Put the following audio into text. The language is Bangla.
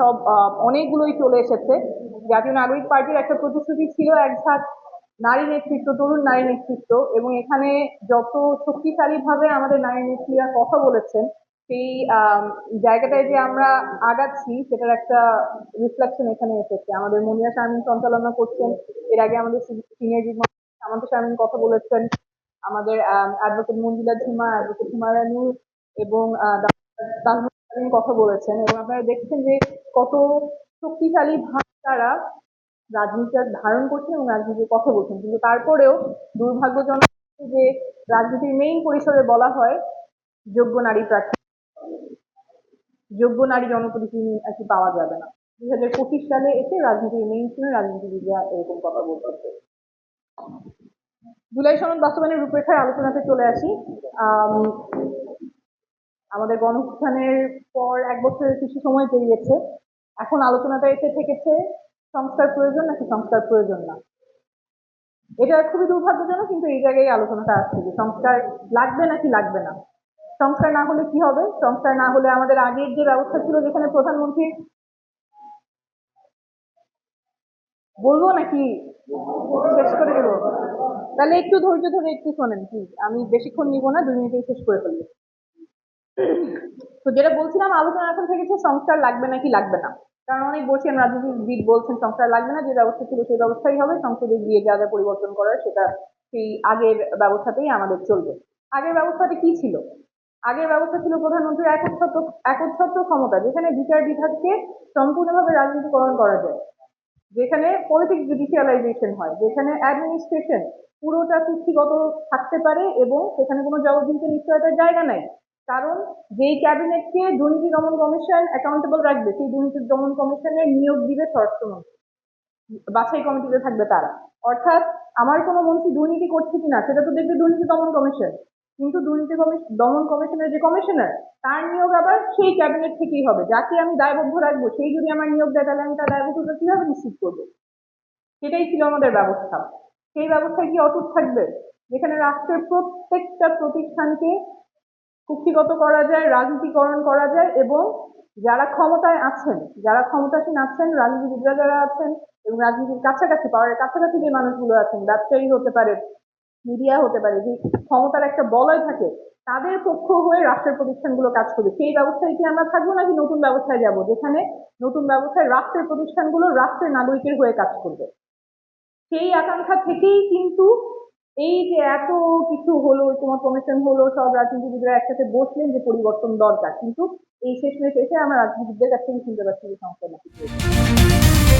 সব অনেকগুলোই চলে এসেছে। জাতীয় নাগরিক পার্টির একটা প্রতিশ্রুতি ছিল একঝাঁক নারী নেতৃত্ব, তরুণ নারী নেতৃত্ব এবং এখানে যত শক্তিশালী ভাবে আমাদের নারী নেত্রীরা কথা বলেছেন, সেই জায়গাটায় যে আমরা আগাচ্ছি, সেটার একটা রিফ্লেকশন এখানে এসেছে। আমাদের মনিয়া শারমিন সঞ্চালনা করছেন, এর আগে আমাদের সিনিয়র সামন্ত শারমিন কথা বলেছেন, আমাদের অ্যাডভোকেট মঞ্জুলা ঝিমা অ্যাডভোকেট হুমায়রা নূর এবং কথা বলেছেন এবং আপনারা দেখছেন যে কত শক্তিশালী ভাব তারা রাজনীতিটা ধারণ করছেন এবং রাজনীতির কথা বলছেন। কিন্তু তারপরেও দুর্ভাগ্যজনক যে রাজনীতির মেইন পরিসরে বলা হয় যোগ্য নারী প্রার্থী। যোগ্য নারী জনপ্রতিনিধি আর কি পাওয়া যাবে না। দুই হাজার পঁচিশ সালে এসে রাজনীতির মেইন স্ট্রিমে রাজনীতিবিদরা এরকম কথা বলতেছে জুলাই সনদ বাস্তবায়নের রূপরেখায় আলোচনাতে চলে আসি। আমাদের গণউত্থানের পর এক বছরের কিছু সময় পেরিয়েছে। এখন আলোচনাটা এসে থেকেছে, সংস্কার প্রয়োজন নাকি সংস্কার প্রয়োজন না? এটা খুবই দুর্ভাগ্যজনক, কিন্তু এই জায়গায় আলোচনাটা আসছে যে সংস্কার লাগবে নাকি লাগবে না? সংস্কার না হলে কি হবে? সংস্কার না হলে আমাদের আগের যে ব্যবস্থা ছিল যেখানে প্রধানমন্ত্রী বলব নাকি? শেষ করে দেবো। তাহলে একটু ধৈর্য ধরে একটু শোনেন প্লিজ আমি বেশিক্ষণ নিব না, দুই মিনিটেই শেষ করে ফেলব। তো যেটা বলছিলাম আলোচনা এখন থেকেছে সংস্কার লাগবে নাকি লাগবে না? কারণ অনেক বসিয়ান রাজনীতিবিদ বলছেন, সংস্কার লাগবে না, যে ব্যবস্থা ছিল সেই ব্যবস্থাই হবে, সংসদে গিয়ে যা যা পরিবর্তন করার সেটা সেই আগের ব্যবস্থাতেই আমাদের চলবে। আগের ব্যবস্থাটা কি ছিল? আগের ব্যবস্থা ছিল প্রধানমন্ত্রীর একচ্ছত্র একচ্ছত্র ক্ষমতা, যেখানে বিচার বিভাগকে সম্পূর্ণভাবে রাজনীতিকরণ করা যায়। যেখানে পলিটিক্স জুডিশিয়ালাইজেশন হয়, যেখানে অ্যাডমিনিস্ট্রেশন পুরোটা কুক্ষিগত থাকতে পারে এবং সেখানে কোনো জবাবদিহিতে নিশ্চয়তার জায়গা নাই। কারণ যেই ক্যাবিনেটকে দুর্নীতি দমন কমিশন অ্যাকাউন্টেবল রাখবে, সেই দুর্নীতি দমন কমিশনের নিয়োগ দিবে স্বরাষ্ট্রমন্ত্রী বাছাই কমিটিতে থাকবে তারা। অর্থাৎ আমার কোনো মন্ত্রী দুর্নীতি করছে কিনা, সেটা তো দেখবে দুর্নীতি দমন কমিশন। কিন্তু দুর্নীতি দমন কমিশনের যে কমিশনার, তার নিয়োগ আবার সেই ক্যাবিনেট থেকেই হবে। যাকে আমি দায়বদ্ধ রাখব, সেই যদি আমার নিয়োগ দেয়, তাহলে আমি তার দায়বদ্ধতা কীভাবে নিশ্চিত করব? সেটাই ছিল আমাদের ব্যবস্থা। সেই ব্যবস্থায় কি অটুট থাকবে? যেখানে রাষ্ট্রের প্রত্যেকটা প্রতিষ্ঠানকে কুক্ষিগত করা যায়, রাজনীতিকরণ করা যায় এবং যারা ক্ষমতায় আছেন, যারা ক্ষমতাসীন আছেন, রাজনীতিবিদরা যারা আছেন এবং রাজনীতির কাছাকাছি, পাওয়ারের কাছাকাছি যে মানুষগুলো আছেন, ব্যবসায়ী হতে পারে, মিডিয়া হতে পারে, যে ক্ষমতার একটা বলয় থাকে, তাদের পক্ষ হয়ে রাষ্ট্রের প্রতিষ্ঠানগুলো কাজ করবে। সেই ব্যবস্থায় কি আমরা থাকব নাকি নতুন ব্যবস্থায় যাব? যেখানে নতুন ব্যবস্থায় রাষ্ট্রের প্রতিষ্ঠানগুলো রাষ্ট্রের নাগরিকের হয়ে কাজ করবে। সেই আকাঙ্ক্ষা থেকেই কিন্তু এই যে এত কিছু হলো, তোমার কমিশন হলো, সব রাজনীতিবিদরা একসাথে বসলেন যে পরিবর্তন দরকার কিন্তু এই শেষমেশ এসে আমরা রাজনীতিবিদদের কাছ থেকে শুনতে পাচ্ছি যে।